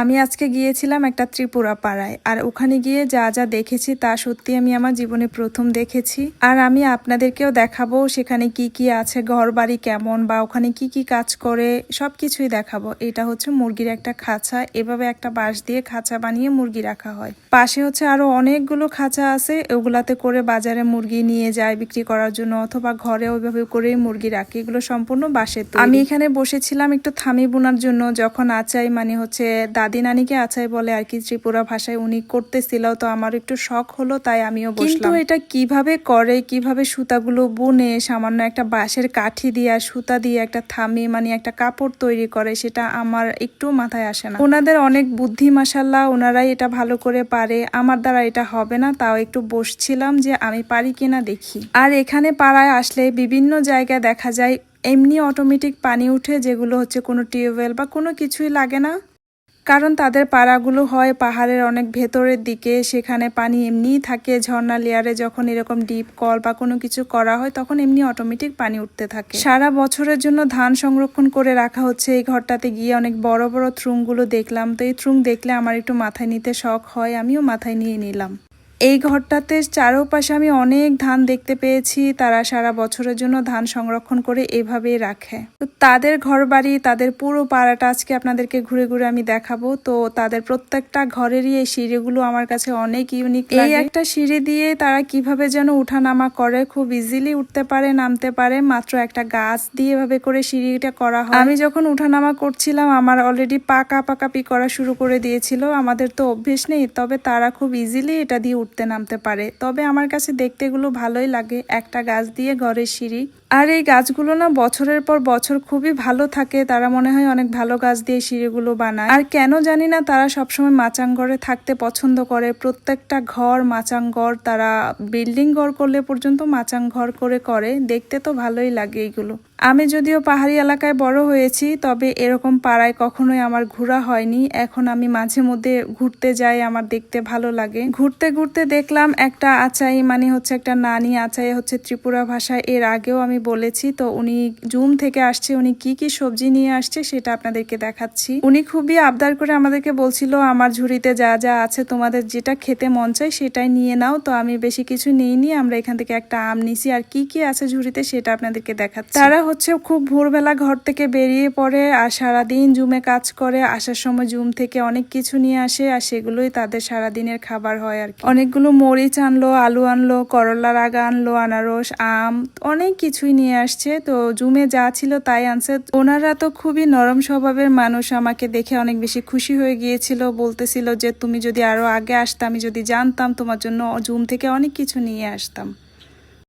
আমি আজকে গিয়েছিলাম একটা ত্রিপুরা পাড়ায়, আর ওখানে গিয়ে যা যা দেখেছি তা সত্যি আমি আমার জীবনে প্রথম দেখেছি। আর আমি আপনাদেরকেও দেখাবো সেখানে কি কি আছে ঘর বাড়ি কেমন বা ওখানে কি কি কাজ করে সব কিছুই দেখাবো। এটা হচ্ছে মুরগির একটা খাঁচা, এভাবে একটা বাঁশ দিয়ে খাঁচা বানিয়ে মুরগি রাখা হয়। পাশে হচ্ছে আরও অনেকগুলো খাঁচা আছে, ওগুলাতে করে বাজারে মুরগি নিয়ে যায় বিক্রি করার জন্য, অথবা ঘরে ওইভাবে করেই মুরগি রাখে। এগুলো সম্পূর্ণ বাঁশের আমি এখানে বসেছিলাম একটু থামি বোনার জন্য, যখন আচাই মানে হচ্ছে দাদি নানিকে আচাই বলে আর কি, ত্রিপুরা ভাষায় উনি করতেছিল তো আমার একটু শখ হলো, তাই আমিও বসলাম। এটা কীভাবে করে, কীভাবে সুতাগুলো বুনে, সামান্য একটা বাঁশের কাঠি দিয়ে আর সুতা দিয়ে একটা থামি মানে একটা কাপড় তৈরি করে, সেটা আমার একটু মাথায় আসে না। ওনাদের অনেক বুদ্ধি মাসাল্লাহ ওনারাই এটা ভালো করে পারে। আমার দ্বারা এটা হবে না, তাও একটু বসছিলাম যে আমি পারি কিনা দেখি। আর এখানে পাড়ায় আসলে বিভিন্ন জায়গায় দেখা যায়, এমনি অটোমেটিক পানি উঠে, যেগুলো হচ্ছে কোনো টিউবওয়েল বা কোনো কিছুই লাগে না। কারণ তাদের পাড়াগুলো হয় পাহাড়ের অনেক ভেতরের দিকে, সেখানে পানি এমনিই থাকে, ঝর্ণা লেয়ারে যখন এরকম ডিপ কল বা কোনো কিছু করা হয় তখন এমনি অটোমেটিক পানি উঠতে থাকে। সারা বছরের জন্য ধান সংরক্ষণ করে রাখা হচ্ছে। এই ঘরটাতে গিয়ে অনেক বড় বড় থ্রুমগুলো দেখলাম। তো এই থ্রুং দেখলে আমার একটু মাথায় নিতে শখ হয়, আমিও মাথায় নিয়ে নিলাম। এই ঘরটাতে চারোপাশে আমি অনেক ধান দেখতে পেয়েছি। তারা সারা বছরের জন্য ধান সংরক্ষণ করে এভাবেই রাখে। তো তাদের ঘর বাড়ি তাদের পুরো পাড়াটা আজকে আপনাদেরকে ঘুরে ঘুরে আমি দেখাবো। তো তাদের প্রত্যেকটা ঘরেরই এই সিঁড়িগুলো আমার কাছে অনেক ইউনিক এই একটা সিঁড়ি দিয়ে তারা কীভাবে যেন উঠানামা করে খুব ইজিলি উঠতে পারে নামতে পারে মাত্র একটা গাছ দিয়ে এভাবে করে সিঁড়িটা করা হয়। আমি যখন উঠানামা করছিলাম আমার অলরেডি পাকা পাকাপি করা শুরু করে দিয়েছিল। আমাদের তো অভ্যেস নেই তবে তারা খুব ইজিলি এটা দিয়ে উঠতে নামতে পারে। তবে আমার কাছে দেখতে এগুলো ভালোই লাগে। একটা গাছ দিয়ে ঘরের সিঁড়ি আর এই গাছগুলো না বছরের পর বছর খুবই ভালো থাকে। তারা মনে হয় অনেক ভালো গাছ দিয়ে সিঁড়িগুলো বানায়। আর কেন জানি না তারা সবসময় মাচাং ঘরে থাকতে পছন্দ করে। প্রত্যেকটা ঘর মাচাং ঘর তারা বিল্ডিং ঘর করলে পর্যন্ত মাচাং ঘর করে করে। দেখতে তো ভালোই লাগে এইগুলো। আমি যদিও পাহাড়ি এলাকায় বড় হয়েছি, তবে এরকম পাড়ায় কখনোই আমার ঘোরা হয়নি। এখন আমি মাঝে মধ্যে ঘুরতে যাই, আমার দেখতে ভালো লাগে। ঘুরতে ঘুরতে দেখলাম একটা আচাই মানে হচ্ছে একটা নানি আচাই, হচ্ছে ত্রিপুরা ভাষায়। এর আগেও আমি বলেছি, তো উনি জুম থেকে আসছে, উনি কি কি সবজি নিয়ে আসছে সেটা আপনাদেরকে দেখাচ্ছি। উনি খুবই আবদার করে আমাদেরকে বলছিল, আমার ঝুড়িতে যা যা আছে তোমাদের যেটা খেতে মন চায় সেটাই নিয়ে নাও। তো আমি বেশি কিছু নিইনি, আমরা এখান থেকে একটা আম নিছি। আর কি কি আছে ঝুড়িতে সেটা আপনাদেরকে দেখাচ্ছি। তারা হচ্ছে খুব ভোরবেলা ঘর থেকে বেরিয়ে পড়ে আর সারাদিন জুমে কাজ করে, আসার সময় জুম থেকে অনেক কিছু নিয়ে আসে আর সেগুলোই তাদের সারাদিনের খাবার হয় আর অনেকগুলো মরিচ আনলো, আলু আনলো, করলার আগা আনলো, আনারস, আম, অনেক কিছুই নিয়ে আসছে, তো জুমে যা ছিল তাই আনছে ওনারা তো খুবই নরম স্বভাবের মানুষ, আমাকে দেখে অনেক বেশি খুশি হয়ে গিয়েছিল, বলতেছিল যে, তুমি যদি আরও আগে আসতাম আমি যদি জানতাম তোমার জন্য জুম থেকে অনেক কিছু নিয়ে আসতাম।